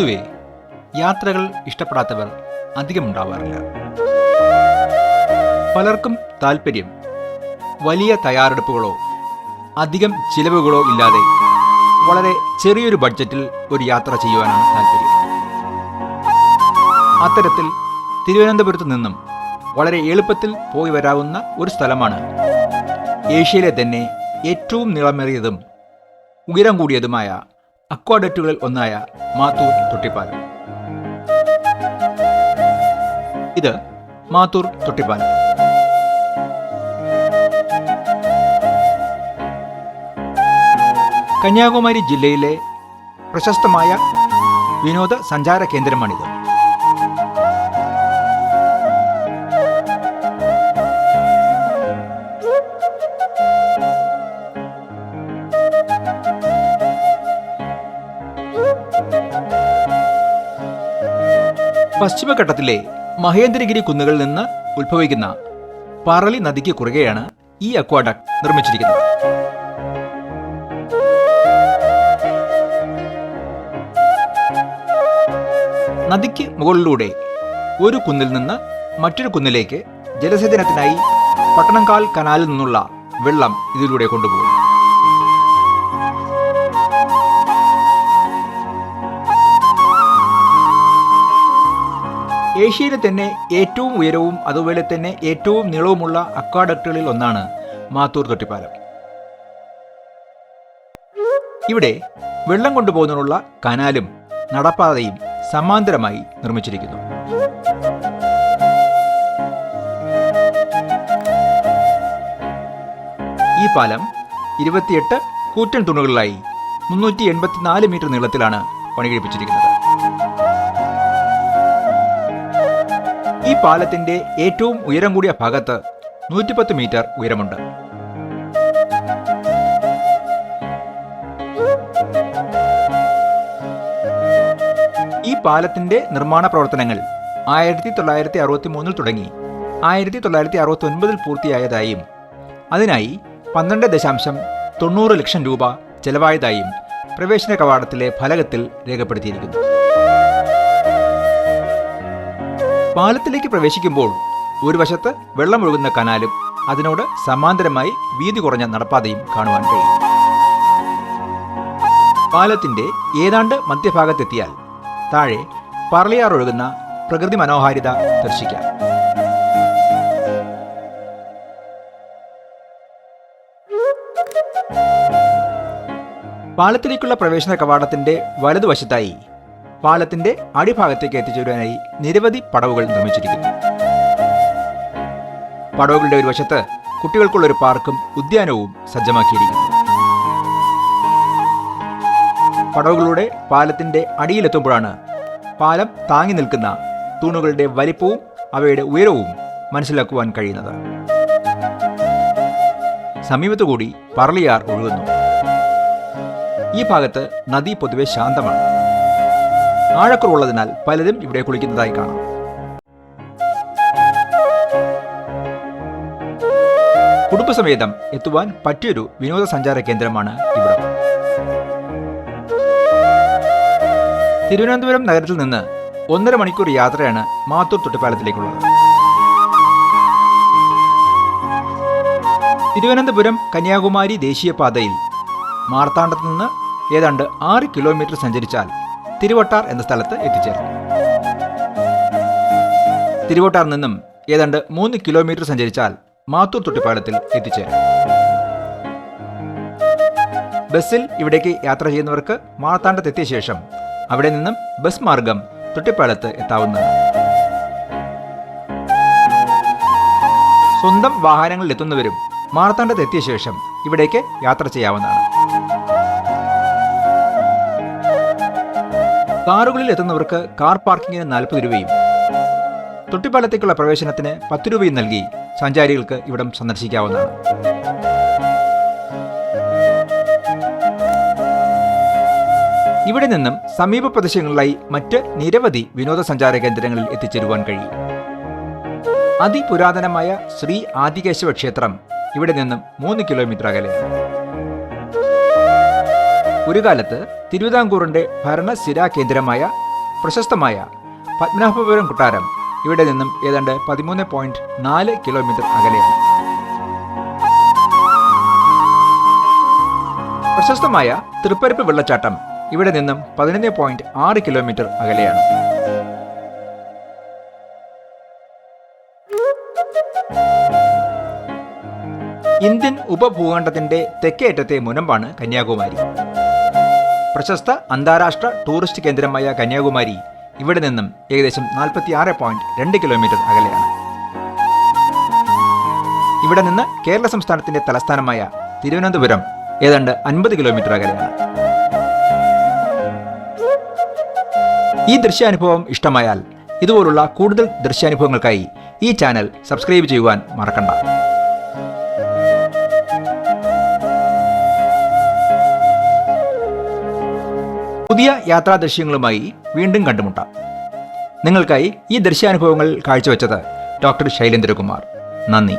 പൊതുവെ യാത്രകൾ ഇഷ്ടപ്പെടാത്തവർ അധികം അധികമുണ്ടാവാറില്ല. പലർക്കും താല്പര്യം വലിയ തയ്യാറെടുപ്പുകളോ അധികം ചിലവുകളോ ഇല്ലാതെ വളരെ ചെറിയൊരു ബഡ്ജറ്റിൽ ഒരു യാത്ര ചെയ്യുവാനാണ് താല്പര്യം അത്തരത്തിൽ തിരുവനന്തപുരത്ത് നിന്നും വളരെ എളുപ്പത്തിൽ പോയി വരാവുന്ന ഒരു സ്ഥലമാണ് ഏഷ്യയിലെ തന്നെ ഏറ്റവും നീളമേറിയതും ഉയരം കൂടിയതുമായ അക്വാഡക്റ്റുകളിൽ ഒന്നായ മാത്തൂർ തൊട്ടിപ്പാലം. ഇത് മാത്തൂർ തൊട്ടിപ്പാലം. കന്യാകുമാരി ജില്ലയിലെ പ്രശസ്തമായ വിനോദ സഞ്ചാര കേന്ദ്രമാണിത്. പശ്ചിമഘട്ടത്തിലെ മഹേന്ദ്രഗിരി കുന്നുകളിൽ നിന്ന് ഉത്ഭവിക്കുന്ന പറളി നദിക്ക് കുറുകെയാണ് ഈ അക്വാഡക്ട് നിർമ്മിച്ചിരിക്കുന്നത്. നദിക്ക് മുകളിലൂടെ ഒരു കുന്നിൽ നിന്ന് മറ്റൊരു കുന്നിലേക്ക് ജലസേചനത്തിനായി പട്ടണംകാൽ കനാലിൽ നിന്നുള്ള വെള്ളം ഇതിലൂടെ കൊണ്ടുപോകും ഏഷ്യയിലെ തന്നെ ഏറ്റവും ഉയരവും അതുപോലെ തന്നെ ഏറ്റവും നീളവുമുള്ള അക്വാഡക്റ്റുകളിൽ ഒന്നാണ് മാത്തൂർ തൊട്ടിപ്പാലം. ഇവിടെ വെള്ളം കൊണ്ടുപോകുന്നതിനുള്ള കനാലും നടപ്പാതയും സമാന്തരമായി നിർമ്മിച്ചിരിക്കുന്നു. ഈ പാലം ഇരുപത്തിയെട്ട് കൂറ്റൻ തൂണുകളിലായി മുന്നൂറ്റി എൺപത്തിനാല് മീറ്റർ നീളത്തിലാണ് പണികഴിപ്പിച്ചിരിക്കുന്നത്. പാലത്തിന്റെ ഏറ്റവും ഉയരം കൂടിയ ഭാഗത്ത് നൂറ്റിപ്പത്ത് മീറ്റർ ഉയരമുണ്ട്. ഈ പാലത്തിന്റെ നിർമ്മാണ പ്രവർത്തനങ്ങൾ ആയിരത്തി തൊള്ളായിരത്തി അറുപത്തി മൂന്നിൽ തുടങ്ങി. ആയിരത്തി തൊള്ളായിരത്തി അറുപത്തി ഒൻപതിൽ പൂർത്തിയായതായും അതിനായി പന്ത്രണ്ട് ദശാംശം തൊണ്ണൂറ് ലക്ഷം രൂപ ചെലവായതായും പ്രവേശന കവാടത്തിലെ ഫലകത്തിൽ രേഖപ്പെടുത്തിയിരിക്കുന്നു. പാലത്തിലേക്ക് പ്രവേശിക്കുമ്പോൾ ഒരു വശത്ത് വെള്ളമൊഴുകുന്ന കനാലും അതിനോട് സമാന്തരമായി വീതി കുറഞ്ഞ നടപ്പാതയും കാണുവാൻ കഴിയും. പാലത്തിന്റെ ഏതാണ്ട് മധ്യഭാഗത്തെത്തിയാൽ താഴെ പറളിയാർ ഒഴുകുന്ന പ്രകൃതി മനോഹാരിത ദർശിക്കാം. പാലത്തിലേക്കുള്ള പ്രവേശന കവാടത്തിന്റെ വലതുവശത്തായി പാലത്തിന്റെ അടിഭാഗത്തേക്ക് എത്തിച്ചേരുവാനായി നിരവധി പടവുകൾ നിർമ്മിച്ചിരിക്കുന്നു. പടവുകളുടെ ഒരു വശത്ത് കുട്ടികൾക്കുള്ള ഒരു പാർക്കും ഉദ്യാനവും സജ്ജമാക്കിയിരിക്കുന്നു. പടവുകളുടെ പാലത്തിന്റെ അടിയിലെത്തുമ്പോഴാണ് പാലം താങ്ങി നിൽക്കുന്ന തൂണുകളുടെ വലിപ്പവും അവയുടെ ഉയരവും മനസ്സിലാക്കുവാൻ കഴിയുന്നത്. സമീപത്തുകൂടി പറളിയാർ ഒഴുകുന്നു. ഈ ഭാഗത്ത് നദി പൊതുവെ ശാന്തമാണ്. ആഴക്കുറവുള്ളതിനാൽ പലരും ഇവിടെ കുളിക്കുന്നതായി കാണാം. കുടുംബസമേതം എത്തുവാൻ പറ്റിയൊരു വിനോദസഞ്ചാര കേന്ദ്രമാണ് ഇവിടെ. തിരുവനന്തപുരം നഗരത്തിൽ നിന്ന് ഒന്നര മണിക്കൂർ യാത്രയാണ് മാത്തൂർ തൊട്ടിപ്പാലത്തിലേക്കുള്ളത്. തിരുവനന്തപുരം കന്യാകുമാരി ദേശീയപാതയിൽ മാർത്താണ്ഡത്ത് നിന്ന് ഏതാണ്ട് ആറ് കിലോമീറ്റർ സഞ്ചരിച്ചാൽ തിരുവട്ടാർ എന്ന സ്ഥലത്ത് എത്തിച്ചേർന്നു. തിരുവട്ടാർ നിന്നും ഏതാണ്ട് മൂന്ന് കിലോമീറ്റർ സഞ്ചരിച്ചാൽ മാത്തൂർ തൊട്ടിപ്പാലത്തിൽ എത്തിച്ചേരും. ബസ്സിൽ ഇവിടേക്ക് യാത്ര ചെയ്യുന്നവർക്ക് മാർത്താണ്ഡത്തെത്തിയ ശേഷം അവിടെ നിന്നും ബസ് മാർഗം തൊട്ടിപ്പാലത്ത് എത്താവുന്നതാണ്. സ്വന്തം വാഹനങ്ങളിൽ എത്തുന്നവരും മാർത്താണ്ഡത്തെത്തിയ ശേഷം ഇവിടേക്ക് യാത്ര ചെയ്യാവുന്നതാണ്. കാറുകളിൽ എത്തുന്നവർക്ക് കാർ പാർക്കിങ്ങിന് നാൽപ്പത് രൂപയും തൊട്ടിപ്പാലത്തേക്കുള്ള പ്രവേശനത്തിന് പത്ത് രൂപയും നൽകി സഞ്ചാരികൾക്ക് ഇവിടം സന്ദർശിക്കാവുന്നതാണ്. ഇവിടെ നിന്നും സമീപ പ്രദേശങ്ങളിലായി മറ്റ് നിരവധി വിനോദസഞ്ചാര കേന്ദ്രങ്ങളിൽ എത്തിച്ചേരുവാൻ കഴിയും. അതിപുരാതനമായ ശ്രീ ആദികേശവ ക്ഷേത്രം ഇവിടെ നിന്നും മൂന്ന് കിലോമീറ്റർ അകലെയാണ് ഒരു കാലത്ത് തിരുവിതാംകൂറിന്റെ ഭരണസ്ഥിരാ കേന്ദ്രമായ പ്രശസ്തമായ പത്മനാഭപുരം കൊട്ടാരം ഇവിടെ നിന്നും ഏതാണ്ട് പതിമൂന്ന് പോയിന്റ് നാല് കിലോമീറ്റർ അകലെയാണ്. പ്രശസ്തമായ തൃപ്പരപ്പ് വെള്ളച്ചാട്ടം ഇവിടെ നിന്നും പതിനൊന്ന് പോയിന്റ് ആറ് കിലോമീറ്റർ അകലെയാണ്. ഇന്ത്യൻ ഉപഭൂഖണ്ഡത്തിന്റെ തെക്കേറ്റത്തെ മുനമ്പാണ് കന്യാകുമാരി. പ്രശസ്ത അന്താരാഷ്ട്ര ടൂറിസ്റ്റ് കേന്ദ്രമായ കന്യാകുമാരി ഇവിടെ നിന്നും ഏകദേശം നാൽപ്പത്തി ആറ് പോയിന്റ് രണ്ട് കിലോമീറ്റർ അകലെയാണ്. ഇവിടെ നിന്ന് കേരള സംസ്ഥാനത്തിന്റെ തലസ്ഥാനമായ തിരുവനന്തപുരം ഏതാണ്ട് അൻപത് കിലോമീറ്റർ അകലെയാണ്. ഈ ദൃശ്യാനുഭവം ഇഷ്ടമായാൽ ഇതുപോലുള്ള കൂടുതൽ ദൃശ്യാനുഭവങ്ങൾക്കായി ഈ ചാനൽ സബ്സ്ക്രൈബ് ചെയ്യുവാൻ മറക്കണ്ട. പുതിയ യാത്രാ ദൃശ്യങ്ങളുമായി വീണ്ടും കണ്ടുമുട്ടാം. നിങ്ങൾക്കായി ഈ ദൃശ്യാനുഭവങ്ങൾ കാഴ്ചവെച്ചത് ഡോക്ടർ ശൈലേന്ദ്രകുമാർ. നന്ദി.